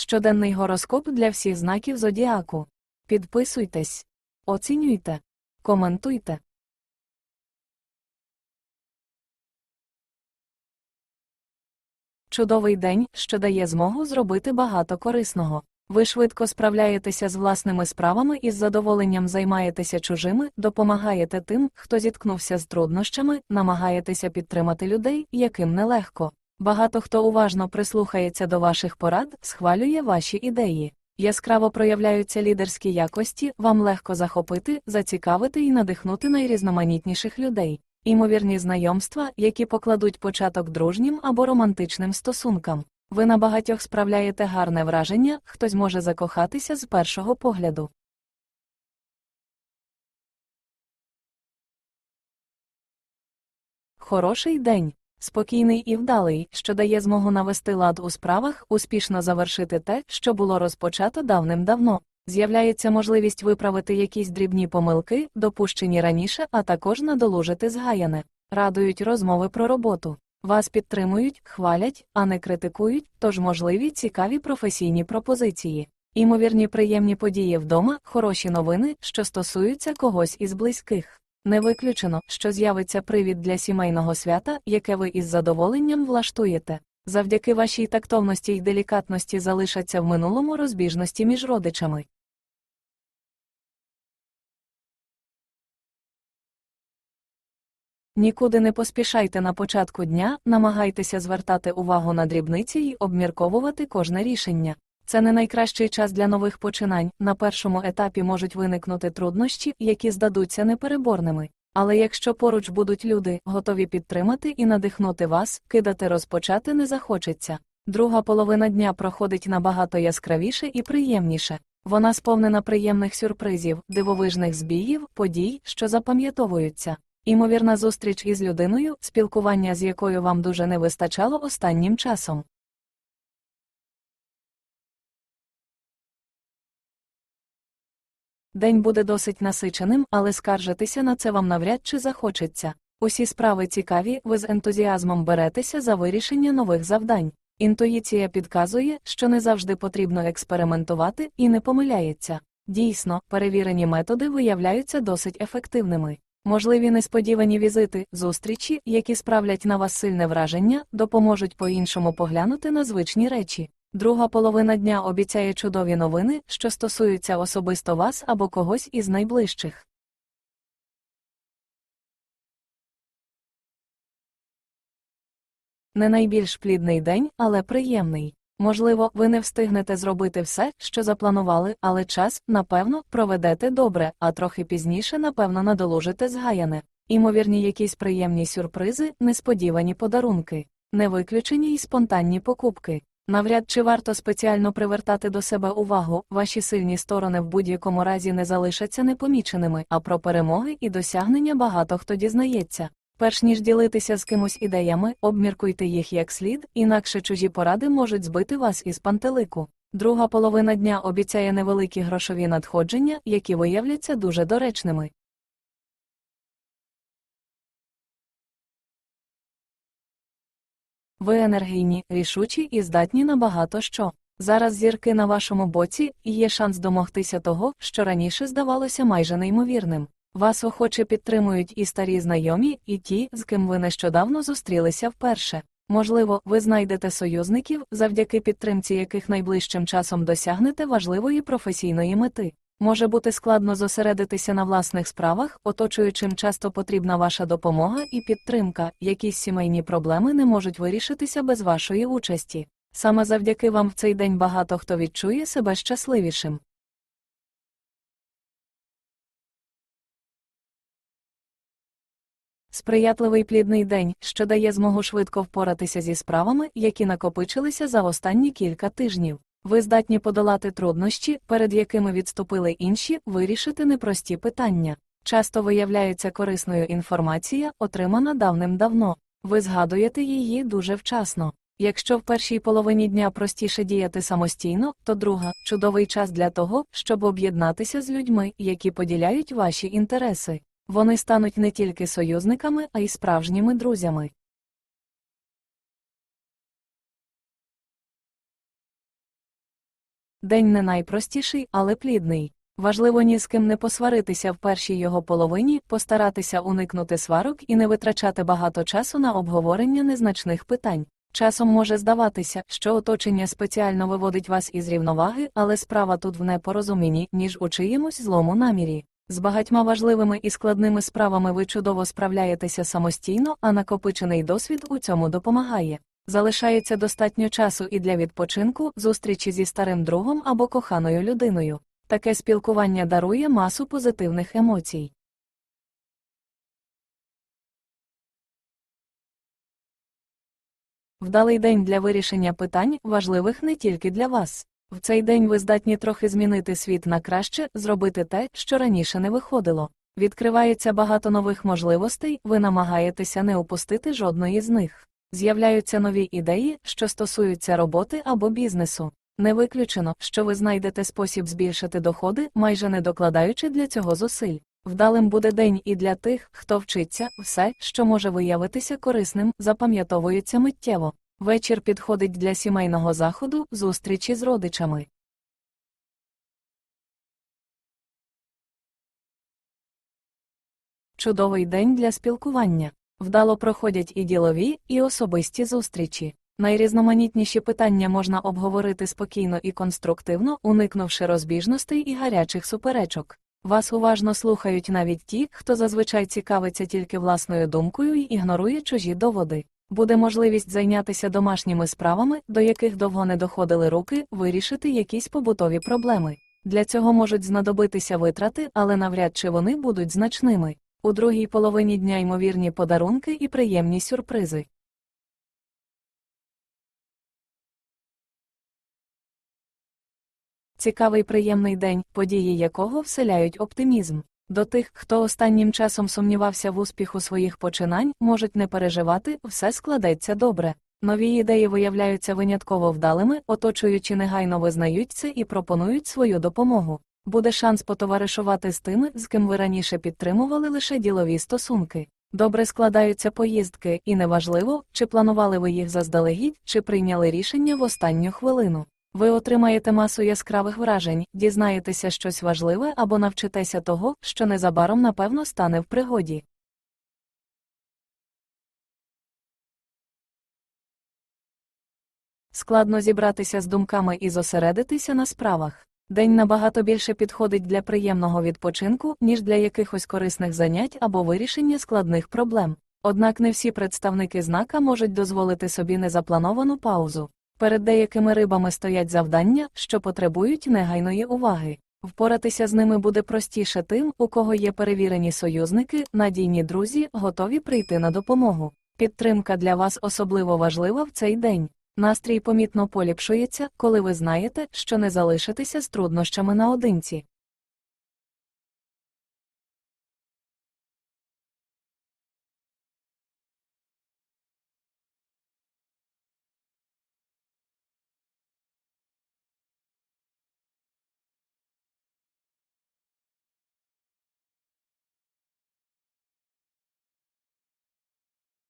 Щоденний гороскоп для всіх знаків зодіаку. Підписуйтесь, оцінюйте, коментуйте. Чудовий день, що дає змогу зробити багато корисного. Ви швидко справляєтеся з власними справами і з задоволенням займаєтеся чужими, допомагаєте тим, хто зіткнувся з труднощами, намагаєтеся підтримати людей, яким нелегко. Багато хто уважно прислухається до ваших порад, схвалює ваші ідеї. Яскраво проявляються лідерські якості, вам легко захопити, зацікавити і надихнути найрізноманітніших людей. Імовірні знайомства, які покладуть початок дружнім або романтичним стосункам. Ви на багатьох справляєте гарне враження, хтось може закохатися з першого погляду. Хороший день. Спокійний і вдалий, що дає змогу навести лад у справах, успішно завершити те, що було розпочато давним-давно. З'являється можливість виправити якісь дрібні помилки, допущені раніше, а також надолужити згаяне. Радують розмови про роботу. Вас підтримують, хвалять, а не критикують, тож можливі цікаві професійні пропозиції. Імовірні приємні події вдома, хороші новини, що стосуються когось із близьких. Не виключено, що з'явиться привід для сімейного свята, яке ви із задоволенням влаштуєте. Завдяки вашій тактовності й делікатності залишаться в минулому розбіжності між родичами. Нікуди не поспішайте на початку дня, намагайтеся звертати увагу на дрібниці й обмірковувати кожне рішення. Це не найкращий час для нових починань. На першому етапі можуть виникнути труднощі, які здадуться непереборними. Але якщо поруч будуть люди, готові підтримати і надихнути вас, кидати розпочати не захочеться. Друга половина дня проходить набагато яскравіше і приємніше. Вона сповнена приємних сюрпризів, дивовижних збіїв, подій, що запам'ятовуються. Імовірна зустріч із людиною, спілкування з якою вам дуже не вистачало останнім часом. День буде досить насиченим, але скаржитися на це вам навряд чи захочеться. Усі справи цікаві, ви з ентузіазмом беретеся за вирішення нових завдань. Інтуїція підказує, що не завжди потрібно експериментувати і не помиляється. Дійсно, перевірені методи виявляються досить ефективними. Можливі несподівані візити, зустрічі, які справлять на вас сильне враження, допоможуть по-іншому поглянути на звичні речі. Друга половина дня обіцяє чудові новини, що стосуються особисто вас або когось із найближчих. Не найбільш плідний день, але приємний. Можливо, ви не встигнете зробити все, що запланували, але час, напевно, проведете добре, а трохи пізніше, напевно, надолужите згаяне. Імовірні якісь приємні сюрпризи, несподівані подарунки, невиключені й спонтанні покупки. Навряд чи варто спеціально привертати до себе увагу, ваші сильні сторони в будь-якому разі не залишаться непоміченими, а про перемоги і досягнення багато хто дізнається. Перш ніж ділитися з кимось ідеями, обміркуйте їх як слід, інакше чужі поради можуть збити вас із пантелику. Друга половина дня обіцяє невеликі грошові надходження, які виявляться дуже доречними. Ви енергійні, рішучі і здатні на багато що. Зараз зірки на вашому боці, і є шанс домогтися того, що раніше здавалося майже неймовірним. Вас охоче підтримують і старі знайомі, і ті, з ким ви нещодавно зустрілися вперше. Можливо, ви знайдете союзників, завдяки підтримці яких найближчим часом досягнете важливої професійної мети. Може бути складно зосередитися на власних справах, оточуючим часто потрібна ваша допомога і підтримка, якісь сімейні проблеми не можуть вирішитися без вашої участі. Саме завдяки вам в цей день багато хто відчує себе щасливішим. Сприятливий плідний день, що дає змогу швидко впоратися зі справами, які накопичилися за останні кілька тижнів. Ви здатні подолати труднощі, перед якими відступили інші, вирішити непрості питання. Часто виявляється корисною інформація, отримана давним-давно. Ви згадуєте її дуже вчасно. Якщо в першій половині дня простіше діяти самостійно, то друга чудовий час для того, щоб об'єднатися з людьми, які поділяють ваші інтереси. Вони стануть не тільки союзниками, а й справжніми друзями. День не найпростіший, але плідний. Важливо ні з ким не посваритися в першій його половині, постаратися уникнути сварок і не витрачати багато часу на обговорення незначних питань. Часом може здаватися, що оточення спеціально виводить вас із рівноваги, але справа тут в непорозумінні, ніж у чиємусь злому намірі. З багатьма важливими і складними справами ви чудово справляєтеся самостійно, а накопичений досвід у цьому допомагає. Залишається достатньо часу і для відпочинку, зустрічі зі старим другом або коханою людиною. Таке спілкування дарує масу позитивних емоцій. Вдалий день для вирішення питань, важливих не тільки для вас. В цей день ви здатні трохи змінити світ на краще, зробити те, що раніше не виходило. Відкривається багато нових можливостей, ви намагаєтеся не упустити жодної з них. З'являються нові ідеї, що стосуються роботи або бізнесу. Не виключено, що ви знайдете спосіб збільшити доходи, майже не докладаючи для цього зусиль. Вдалим буде день і для тих, хто вчиться, все, що може виявитися корисним, запам'ятовується миттєво. Вечір підходить для сімейного заходу, зустрічі з родичами. Чудовий день для спілкування. Вдало проходять і ділові, і особисті зустрічі. Найрізноманітніші питання можна обговорити спокійно і конструктивно, уникнувши розбіжностей і гарячих суперечок. Вас уважно слухають навіть ті, хто зазвичай цікавиться тільки власною думкою і ігнорує чужі доводи. Буде можливість зайнятися домашніми справами, до яких довго не доходили руки, вирішити якісь побутові проблеми. Для цього можуть знадобитися витрати, але навряд чи вони будуть значними. У другій половині дня ймовірні подарунки і приємні сюрпризи. Цікавий приємний день, події якого вселяють оптимізм. До тих, хто останнім часом сумнівався в успіху своїх починань, можуть не переживати, все складеться добре. Нові ідеї виявляються винятково вдалими, оточуючи негайно визнають це і пропонують свою допомогу. Буде шанс потоваришувати з тими, з ким ви раніше підтримували лише ділові стосунки. Добре складаються поїздки, і неважливо, чи планували ви їх заздалегідь, чи прийняли рішення в останню хвилину. Ви отримаєте масу яскравих вражень, дізнаєтеся щось важливе або навчитеся того, що незабаром напевно стане в пригоді. Складно зібратися з думками і зосередитися на справах. День набагато більше підходить для приємного відпочинку, ніж для якихось корисних занять або вирішення складних проблем. Однак не всі представники знака можуть дозволити собі незаплановану паузу. Перед деякими рибами стоять завдання, що потребують негайної уваги. Впоратися з ними буде простіше тим, у кого є перевірені союзники, надійні друзі, готові прийти на допомогу. Підтримка для вас особливо важлива в цей день. Настрій помітно поліпшується, коли ви знаєте, що не залишитеся з труднощами наодинці.